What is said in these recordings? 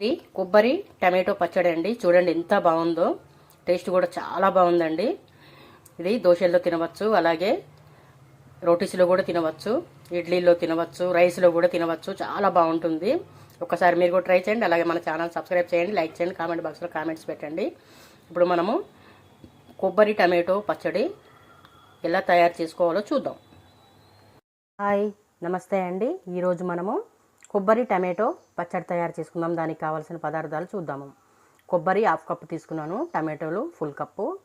ఇది కొబ్బరి టమాటో పచ్చడి అండి. చూడండి ఎంత బాగుందో. టేస్ట్ కూడా చాలా బాగుందండి. ఇది దోశల్లో తినవచ్చు అలాగే రోటీస్లో కూడా తినవచ్చు ఇడ్లీలో తినవచ్చు రైస్లో కూడా తినవచ్చు. చాలా బాగుంటుంది. ఒకసారి మీరు కూడా ట్రై చేయండి. అలాగే మన ఛానల్ సబ్స్క్రైబ్ చేయండి లైక్ చేయండి కామెంట్ బాక్స్లో కామెంట్స్ పెట్టండి. ఇప్పుడు మనము కొబ్బరి టమాటో పచ్చడి ఎలా తయారు చేసుకోవాలో చూద్దాం. హాయ్ నమస్తే అండి. ఈరోజు మనము కొబ్బరి టమాటో పచ్చడి తయారు చేసుకుందాం. దానికి కావాల్సిన పదార్థాలు చూద్దాము. కొబ్బరి హాఫ్ కప్పు తీసుకున్నాను. టమాటోలు ఫుల్ కప్పు.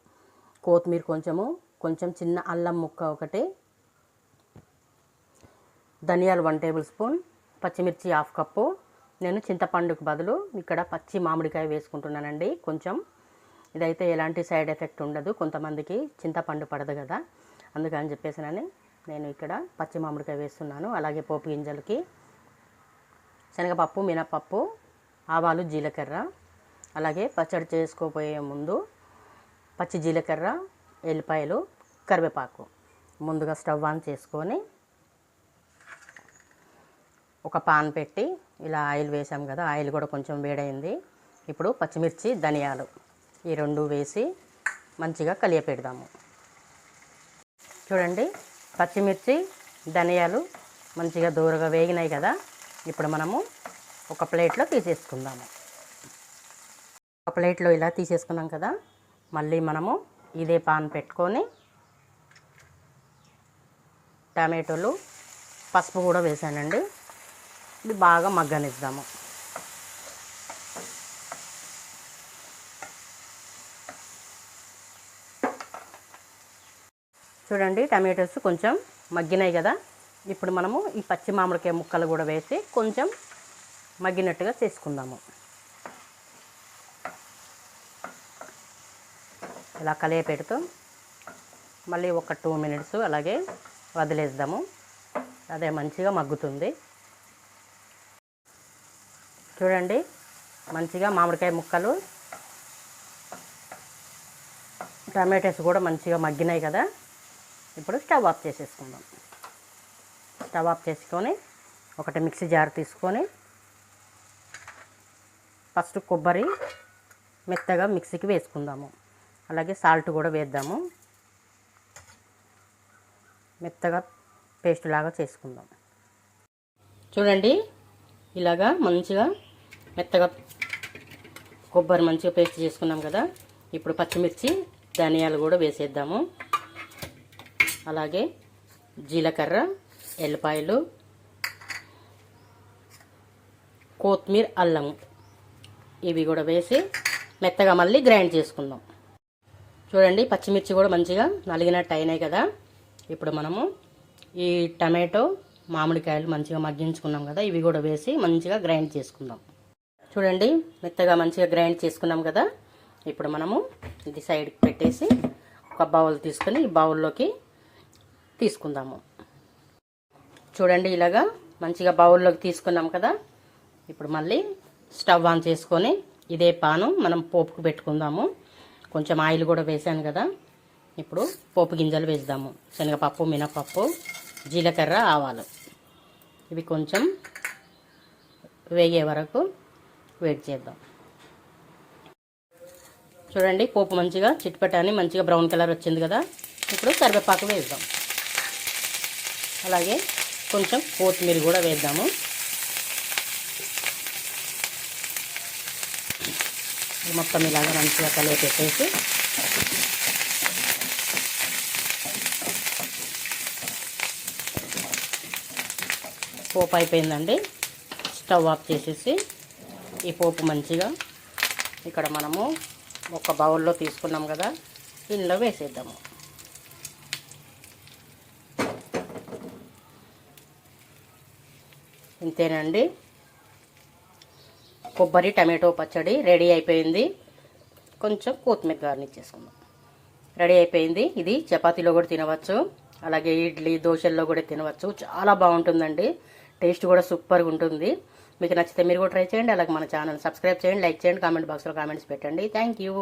కొత్తిమీర కొంచెము. కొంచెం చిన్న అల్లం ముక్క ఒకటి. ధనియాలు వన్ టేబుల్ స్పూన్. పచ్చిమిర్చి హాఫ్ కప్పు. నేను చింతపండుకు బదులు ఇక్కడ పచ్చి మామిడికాయ వేసుకుంటున్నానండి. కొంచెం. ఇదైతే ఎలాంటి సైడ్ ఎఫెక్ట్ ఉండదు. కొంతమందికి చింతపండు పడదు కదా. అందుకని చెప్పేసినని నేను ఇక్కడ పచ్చి మామిడికాయ వేస్తున్నాను. అలాగే పోపు గింజలకి. శనగపప్పు మినపప్పు ఆవాలు జీలకర్ర. అలాగే పచ్చడి చేసుకోపోయే ముందు పచ్చి జీలకర్ర ఎల్లిపాయలు కరివేపాకు. ముందుగా స్టవ్ ఆన్ చేసుకొని ఒక పాన్ పెట్టి ఇలా ఆయిల్ వేసాం కదా ఆయిల్ కూడా కొంచెం వేడైంది. ఇప్పుడు పచ్చిమిర్చి ధనియాలు ఈ రెండు వేసి మంచిగా కలియపెడదాము చూడండి పచ్చిమిర్చి ధనియాలు మంచిగా దూరగా వేగినాయి కదా. ఇప్పుడు మనము ఒక ప్లేట్లో తీసేసుకుందాము. ఒక ప్లేట్లో ఇలా తీసేసుకున్నాం కదా మళ్ళీ మనము ఇదే పాన్ పెట్టుకొని టమాటోలు పసుపు కూడా వేసానండి. ఇది బాగా మగ్గనిద్దాము. చూడండి టమాటోస్ కొంచెం మగ్గినాయి కదా. ఇప్పుడు మనము ఈ పచ్చి మామిడికాయ ముక్కలు కూడా వేసి కొంచెం మగ్గినట్టుగా చేసుకుందాము. ఇలా కలియ పెడుతూ మళ్ళీ ఒక టూ మినిట్స్ అలాగే వదిలేద్దాము. అదే మంచిగా మగ్గుతుంది. చూడండి మంచిగా మామిడికాయ ముక్కలు టమాటోస్ కూడా మంచిగా మగ్గినాయి కదా. ఇప్పుడు స్టవ్ ఆఫ్ చేసేసుకుందాం. స్టవ్ ఆఫ్ చేసుకొని ఒకటి మిక్సీ జార్ తీసుకొని ఫస్ట్ కొబ్బరి మెత్తగా మిక్సీకి వేసుకుందాము. అలాగే సాల్ట్ కూడా వేద్దాము. మెత్తగా పేస్ట్ లాగా చేసుకుందాం. చూడండి ఇలాగా మంచిగా మెత్తగా కొబ్బరి మంచిగా పేస్ట్ చేసుకున్నాం కదా. ఇప్పుడు పచ్చిమిర్చి ధనియాలు కూడా వేసేద్దాము. అలాగే జీలకర్ర ఎల్లిపాయలు కొత్తిమీర అల్లం ఇవి కూడా వేసి మెత్తగా మళ్ళీ గ్రైండ్ చేసుకుందాం. చూడండి పచ్చిమిర్చి కూడా మంచిగా నలిగినట్టు అయినాయి కదా. ఇప్పుడు మనము ఈ టమాటో మామిడికాయలు మంచిగా మగ్గించుకున్నాం కదా ఇవి కూడా వేసి మంచిగా గ్రైండ్ చేసుకుందాం. చూడండి మెత్తగా మంచిగా గ్రైండ్ చేసుకున్నాం కదా. ఇప్పుడు మనము ఇది సైడ్కి పెట్టేసి ఒక బౌల్ తీసుకొని ఈ బౌల్లోకి తీసుకుందాము. చూడండి ఇలాగా మంచిగా బౌల్లోకి తీసుకున్నాం కదా. ఇప్పుడు మళ్ళీ స్టవ్ ఆన్ చేసుకొని ఇదే పాను మనం పోపుకు పెట్టుకుందాము. కొంచెం ఆయిల్ కూడా వేసాను కదా. ఇప్పుడు పోపు గింజలు వేద్దాము. శనగపప్పు మినపప్పు జీలకర్ర ఆవాలు. ఇవి కొంచెం వేగే వరకు వెయిట్ చేద్దాం. చూడండి పోపు మంచిగా చిట్పటాని మంచిగా బ్రౌన్ కలర్ వచ్చింది కదా. ఇప్పుడు కరివేపాకు వేద్దాం. అలాగే కొంచెం కొత్తిమీర కూడా వేద్దాము. మొత్తం ఇలాగ మంచిగా కలిగి పెట్టేసి పోపు అయిపోయిందండి. స్టవ్ ఆఫ్ చేసేసి ఈ పోపు మంచిగా ఇక్కడ మనము ఒక బౌల్లో తీసుకున్నాం కదా ఇందులో వేసేద్దాము. ఇంతేనండి. కొబ్బరి టమాటో పచ్చడి రెడీ అయిపోయింది. కొంచెం కొత్తిమీర గార్నిష్ చేసుకుందాం. రెడీ అయిపోయింది. ఇది చపాతీలో కూడా తినవచ్చు. అలాగే ఇడ్లీ దోశల్లో కూడా తినవచ్చు. చాలా బాగుంటుందండి. టేస్ట్ కూడా సూపర్గా ఉంటుంది. మీకు నచ్చితే మీరు కూడా ట్రై చేయండి. అలాగే మన ఛానల్ సబ్స్క్రైబ్ చేయండి లైక్ చేయండి కామెంట్ బాక్స్లో కామెంట్స్ పెట్టండి. Thank you.